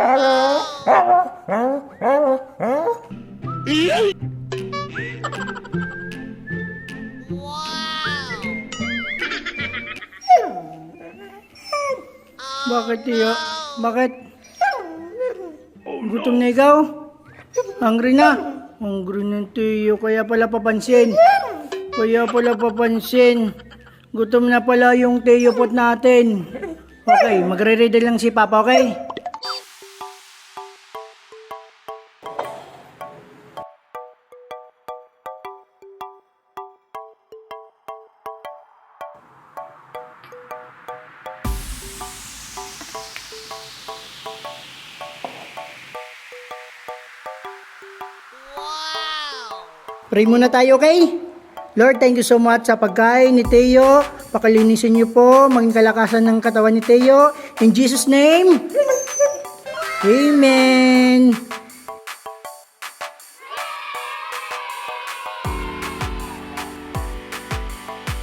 Bakit iyo? Bakit? Gutom na ikaw? Hungry na? Hungry na tiyo, kaya pala papansin. Kaya pala papansin. Gutom na pala yung tiyupot natin. Okay, magre-ready lang si Papa, okay? Pray muna tayo, okay? Lord, thank you so much sa pagkain ni Teo. Pakalinisin niyo po, maging kalakasan ng katawan ni Teo. In Jesus' name, Amen.